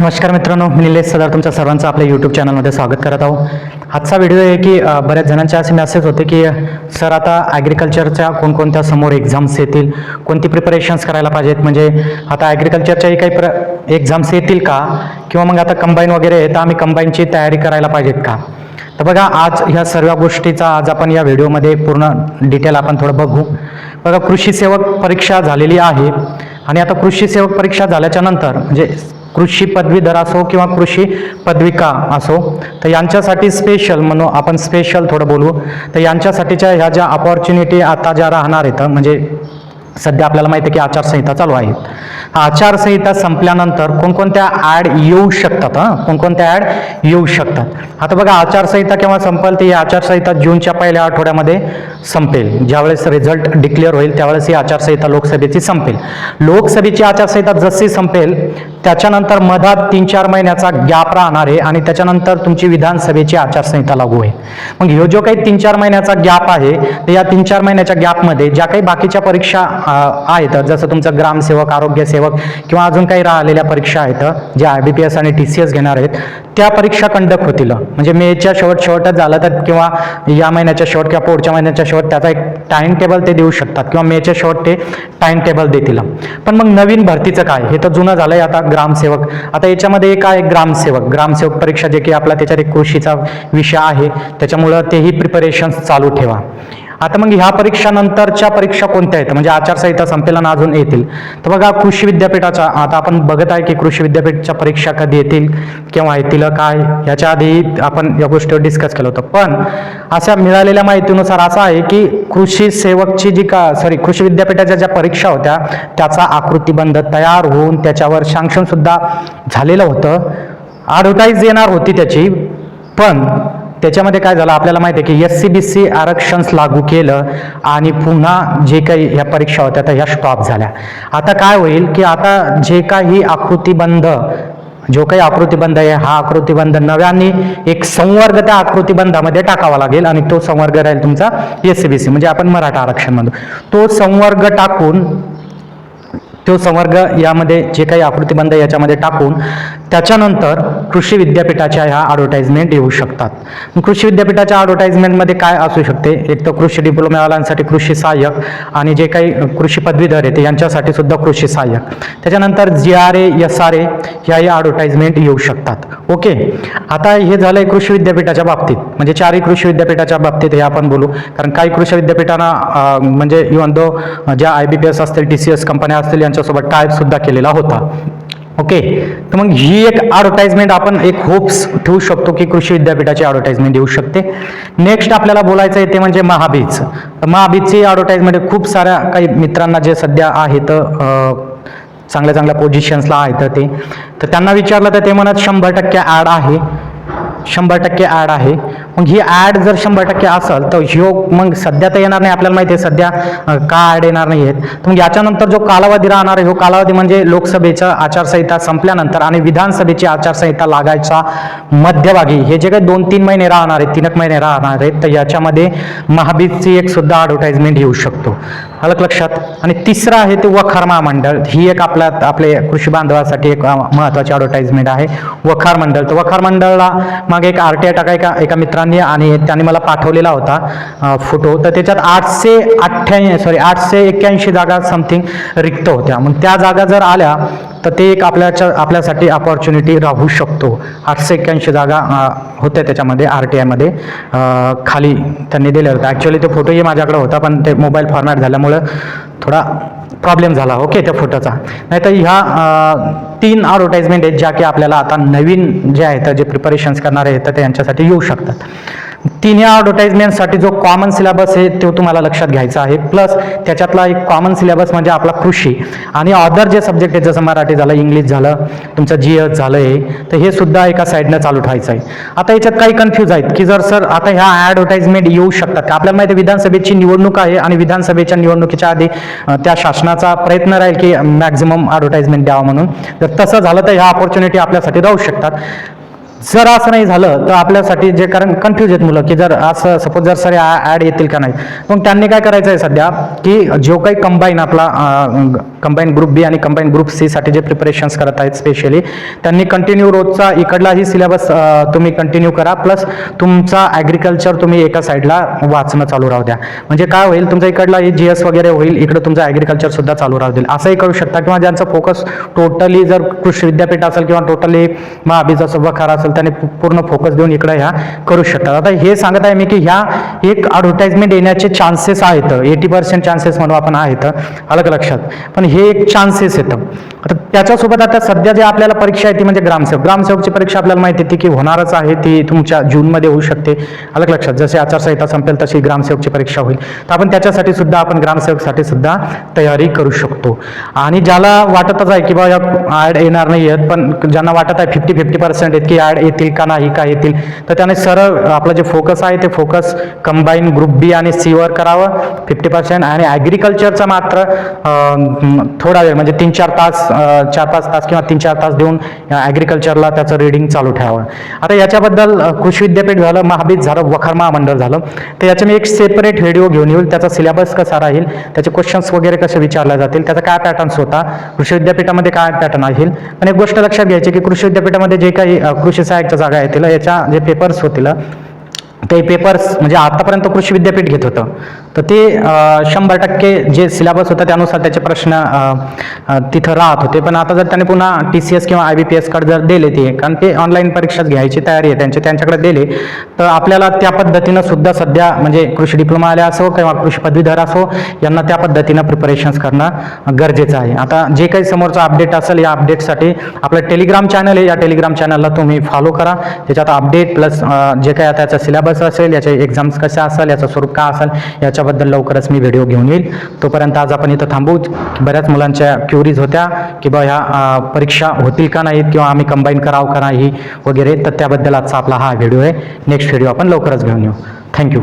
नमस्कार मित्रांनो मी निलेश सदार तुमच्या सर्वांचं आपल्या यूट्यूब चॅनलमध्ये स्वागत करत आहोत. आजचा व्हिडिओ आहे की बऱ्याच जणांचे असे मेसेज होते की सर आता ॲग्रिकल्चरच्या कोणकोणत्या समोर एक्झाम्स येतील? कोणती प्रिपरेशन्स करायला पाहिजेत? म्हणजे आता ॲग्रिकल्चरच्याही काही प्र एक्झाम्स येतील का? किंवा मग आता कंबाईन वगैरे आहे तर आम्ही कंबाईनची तयारी करायला पाहिजेत का? तर बघा आज ह्या सर्व गोष्टीचा आज आपण या व्हिडिओमध्ये पूर्ण डिटेल आपण थोडं बघू. बघा कृषी सेवक परीक्षा झालेली आहे. आणि आता कृषी सेवक परीक्षा झाल्याच्यानंतर म्हणजे कृषी पदवीधर असो किंवा कृषी पदविका असो तर यांच्यासाठी स्पेशल म्हणून आपण स्पेशल थोडं बोलू. तर यांच्यासाठीच्या ह्या ज्या अपॉर्च्युनिटी आता ज्या राहणार आहेत म्हणजे सध्या आपल्याला माहिती आहे की आचारसंहिता चालू आहे. आचारसंहिता संपल्यानंतर कोणकोणत्या ॲड येऊ शकतात हां? कोणकोणत्या ॲड येऊ शकतात? आता बघा आचारसंहिता केव्हा संपेल ती आचारसंहिता जूनच्या पहिल्या आठवड्यामध्ये संपेल. ज्यावेळेस रिझल्ट डिक्लेअर होईल त्यावेळेस ही आचारसंहिता लोकसभेची संपेल. लोकसभेची आचारसंहिता जशी संपेल त्याच्यानंतर मधात तीन चार महिन्याचा गॅप राहणार आहे आणि त्याच्यानंतर तुमची विधानसभेची आचारसंहिता लागू आहे. मग ह्यो जो काही तीन चार महिन्याचा गॅप आहे तर या तीन चार महिन्याच्या गॅपमध्ये ज्या काही बाकीच्या परीक्षा आहेत. जसं तुमचं ग्रामसेवक आरोग्यसेवक किंवा अजून काही राहिलेल्या परीक्षा आहेत ज्या आय बी पी एस आणि टी सी एस घेणार आहेत त्या परीक्षा कंडक्ट होतील. म्हणजे मेच्या शेवट शेवटच झालं तर किंवा या महिन्याच्या शेवट किंवा पुढच्या महिन्याच्या शेवट त्याचा एक टाइम टेबल ते देऊ शकतात किंवा मेच्या शेवट ते टाइम टेबल देतील. पण मग नवीन भरतीचं काय? हे तर जुनं झालंय आता ग्रामसेवक. आता याच्यामध्ये एक आहे ग्रामसेवक. ग्रामसेवक परीक्षा जे की आपला त्याच्यात एक कृषीचा विषय आहे त्याच्यामुळं तेही प्रिपरेशन्स चालू ठेवा. आता मग ह्या परीक्षानंतरच्या परीक्षा कोणत्या आहेत? म्हणजे आचारसंहिता संपेलन अजून येतील. तर बघा कृषी विद्यापीठाच्या आता आपण बघत आहे की कृषी विद्यापीठच्या परीक्षा कधी येतील केव्हा येतील काय? याच्या आधी आपण या गोष्टीवर डिस्कस केलं होतं. पण अशा मिळालेल्या माहितीनुसार असं आहे की कृषी सेवकची जी का सॉरी कृषी विद्यापीठाच्या ज्या परीक्षा होत्या त्याचा आकृतीबंध तयार होऊन त्याच्यावर सँक्शन सुद्धा झालेलं होतं. ॲडव्हर्टाईज येणार होती त्याची पण त्याच्यामध्ये काय झालं? आपल्याला माहिती आहे की एस सी बी सी आरक्षण लागू केलं आणि पुन्हा जे काही ह्या परीक्षा होत्या त्या ह्या स्टॉप झाल्या. आता काय होईल की आता जे काही आकृतीबंध जो काही आकृतीबंध आहे हा आकृतीबंध नव्याने एक संवर्ग त्या आकृतीबंधामध्ये टाकावा लागेल आणि तो संवर्ग राहील तुमचा एस सी बी सी म्हणजे आपण मराठा आरक्षण म्हणतो. तो संवर्ग टाकून तो संवर्ग यामध्ये जे काही आकृतीबंध आहे याच्यामध्ये टाकून त्याच्यानंतर कृषी विद्यापीठाच्या ह्या ॲडव्हर्टाइजमेंट येऊ शकतात. कृषी विद्यापीठाच्या ॲडव्हर्टाइजमेंटमध्ये काय असू शकते? एक तर कृषी डिप्लोमावाल्यांसाठी कृषी सहाय्यक आणि जे काही कृषी पदवीधर आहेत यांच्यासाठी सुद्धा कृषी सहाय्यक. त्याच्यानंतर G R A S R A ह्याही ॲडव्हर्टाईजमेंट येऊ शकतात. ओके आता हे झालंय कृषी विद्यापीठाच्या बाबतीत. म्हणजे चारही कृषी विद्यापीठाच्या बाबतीत हे आपण बोलू. कारण काही कृषी विद्यापीठांना म्हणजे इवन दो ज्या आय बी पी एस असतील टी सी एस कंपन्या असतील यांच्यासोबत टायप सुद्धा केलेला होता. ओके तर मग ही एक ॲडव्हर्टाइजमेंट आपण एक होप्स ठेवू शकतो की कृषी विद्यापीठाची ॲडव्हर्टाइजमेंट येऊ शकते. नेक्स्ट आपल्याला बोलायचं आहे ते म्हणजे महाबीज. तर महाबीजची ॲडव्हर्टाइजमेंट खूप साऱ्या काही मित्रांना जे सध्या आहेत चांगल्या चांगल्या पोझिशन्सला आहेत ते. तर त्यांना विचारलं तर ते म्हणत शंभर टक्के ॲड आहे. शंभर टक्के ॲड आहे. मग ही ॲड जर शंभर टक्के असेल तर ह्यो मग सध्या तर येणार नाही आपल्याला माहिती आहे सध्या का ॲड येणार नाही आहेत. तर मग याच्यानंतर जो कालावधी राहणार आहे हो कालावधी म्हणजे लोकसभेचा आचारसंहिता संपल्यानंतर आणि विधानसभेची आचारसंहिता लागायचा मध्यभागी हे जे काही दोन तीन महिने राहणार आहेत तीन एक महिने राहणार आहेत तर याच्यामध्ये महाबीजची एक सुद्धा ॲडव्हर्टाइजमेंट येऊ शकतो. अलग लक्षात. आणि तिसरं आहे ते वखार महामंडळ. ही एक आपल्या आपले कृषी बांधवासाठी एक महत्त्वाची ॲडव्हर्टाइजमेंट आहे. वखार मंडळ. तर वखार मंडळला मागे एक आर टी आय टाका एका एका मित्रांनी आणि त्यांनी मला पाठवलेला होता फोटो तर त्याच्यात आठशे अठ्ठ्याऐंशी सॉरी आठशे एक्क्याऐंशी जागा समथिंग रिक्त होत्या. मग त्या जागा जर आल्या तर ते एक आपल्याच्या आपल्यासाठी अपॉर्च्युनिटी राहू शकतो. आठशे एक्क्याऐंशी जागा होत्या त्याच्यामध्ये आर टी आयमध्ये खाली त्यांनी दिल्या होत्या. ॲक्च्युली तो फोटोही माझ्याकडे होता पण ते मोबाईल फॉर्मॅट झाल्यामुळं थोडा प्रॉब्लेम झाला. ओके त्या फोटोचा नाहीतर ह्या तीन ॲडव्हर्टाइजमेंट आहेत ज्या की आपल्याला आता नवीन जे आहेत जे प्रिपरेशन्स करणारे आहेत तर ते यांच्यासाठी येऊ शकतात. तिन्ही ॲडव्हर्टाईजमेंटसाठी जो कॉमन सिलेबस आहे तो तुम्हाला लक्षात घ्यायचा आहे. प्लस त्याच्यातला एक कॉमन सिलेबस म्हणजे आपला कृषी. आणि अदर जे सब्जेक्ट आहेत जसं मराठी झालं इंग्लिश झालं तुमचं जी एस झालं हे तर हे सुद्धा एका साईडनं चालू ठेवायचं आहे. आता याच्यात काही कन्फ्यूज आहेत की जर सर आता ह्या ॲडव्हर्टाइजमेंट येऊ शकतात का? आपल्याला माहिती आहे विधानसभेची निवडणूक आहे आणि विधानसभेच्या निवडणुकीच्या आधी त्या शासनाचा प्रयत्न राहील की मॅक्झिमम ॲडव्हर्टाइजमेंट द्यावा म्हणून. जर तसं झालं तर ह्या ऑपॉर्च्युनिटी आपल्यासाठी राहू शकतात. जर असं नाही झालं तर आपल्यासाठी जे कारण कन्फ्यूज आहेत मुलं की जर असं सपोज जर सर ॲड येतील का नाही? मग त्यांनी काय करायचं आहे सध्या की जो काही कंबाईन आपला कंबाईन ग्रुप बी आणि कंबाईन ग्रुप सी साठी जे प्रिपरेशन्स करत आहेत स्पेशली त्यांनी कंटिन्यू रोजचा इकडलाही सिलेबस तुम्ही कंटिन्यू करा. प्लस तुमचा ॲग्रिकल्चर तुम्ही एका साईडला वाचणं चालू राहू द्या. म्हणजे काय होईल तुमचा इकडला जी एस वगैरे होईल इकडे तुमचं ॲग्रिकल्चर सुद्धा चालू राहू देईल. असंही करू शकता. किंवा ज्यांचा फोकस टोटली जर कृषी विद्यापीठ असेल किंवा टोटली महाबीजा असं वखार असेल त्याने पूर्ण फोकस देऊन इकडं ह्या करू शकतात. आता हे सांगत आहे मी की ह्या एक ॲडव्हर्टाइजमेंट येण्याचे चान्सेस आहेत. एटी पर्सेंट चान्सेस म्हणून आपण आहेत. अलग लक्षात. पण हे एक चान्सेस येतं आता त्याच्यासोबत आता सध्या जे आपल्याला परीक्षा आहे ती म्हणजे ग्रामसेवक ग्रामसेवकची परीक्षा आपल्याला माहिती आहे ती की होणारच आहे ती तुमच्या जूनमध्ये होऊ शकते. अलग लक्षात. जसे आचारसंहिता संपेल तशी ग्रामसेवकची परीक्षा होईल. तर आपण त्याच्यासाठी सुद्धा आपण ग्रामसेवकसाठी सुद्धा तयारी करू शकतो. आणि ज्याला वाटतच आहे की बा ॲड येणार नाही आहेत पण ज्यांना वाटत आहे फिफ्टी फिफ्टी पर्सेंट आहेत की ॲड येतील का नाही का येतील तर त्याने सरळ आपलं जे फोकस आहे ते फोकस कंबाईन ग्रुप बी आणि सीवर करावं. फिफ्टी पर्सेंट आणि ॲग्रिकल्चरचं मात्र थोडा वेळ म्हणजे तीन चार तास चार पाच तास किंवा तीन चार तास देऊन ॲग्रिकल्चरला त्याचं रिडिंग चालू ठेवावं. आता याच्याबद्दल कृषी विद्यापीठ झालं महाबीज झालं वखार महामंडळ झालं. तर याचे मी एक सेपरेट व्हिडिओ घेऊन येईल. त्याचा सिलेबस कसा राहील त्याचे क्वेश्चन्स वगैरे कसे विचारले जातील त्याचा काय पॅटर्न्स होता कृषी विद्यापीठामध्ये काय पॅटर्न राहील पण एक गोष्ट लक्षात घ्यायची की कृषी विद्यापीठामध्ये जे काही कृषी सहाय्यकच्या जागा येतील याच्या जे पेपर्स होतील ते पेपर्स म्हणजे आतापर्यंत कृषी विद्यापीठ घेत होतं. तर ते शंभर टक्के जे सिलेबस होता त्यानुसार त्याचे प्रश्न तिथं राहत होते. पण आता जर त्याने पुन्हा टी सी एस किंवा आय बी पी एसकडे जर दिले ते कारण ते ऑनलाईन परीक्षाच घ्यायची तयारी आहे त्यांची त्यांच्याकडे दिले तर आपल्याला त्या पद्धतीनं सुद्धा सध्या म्हणजे कृषी डिप्लोमा आले असो किंवा कृषी पदवीधर असो यांना त्या पद्धतीनं प्रिपरेशन्स करणं गरजेचं आहे. आता जे काही समोरचं अपडेट असेल या अपडेटसाठी आपलं टेलिग्राम चॅनल आहे. या टेलिग्राम चॅनलला तुम्ही फॉलो करा. त्याच्यात अपडेट प्लस जे काय त्याचा सिलेबस असेल याचे एक्झाम्स कशा असेल याचं स्वरूप का असेल याच्याबद्दल लवकरच मी व्हिडिओ घेऊन येईल. तोपर्यंत आज आपण इथं थांबू. बऱ्याच मुलांच्या क्युरीज होत्या की बा ह्या परीक्षा होतील का नाहीत किंवा आम्ही कंबाईन करावं का नाही वगैरे तर त्याबद्दल आजचा आपला हा व्हिडिओ आहे. नेक्स्ट व्हिडिओ आपण लवकरच घेऊन येऊ. थँक्यू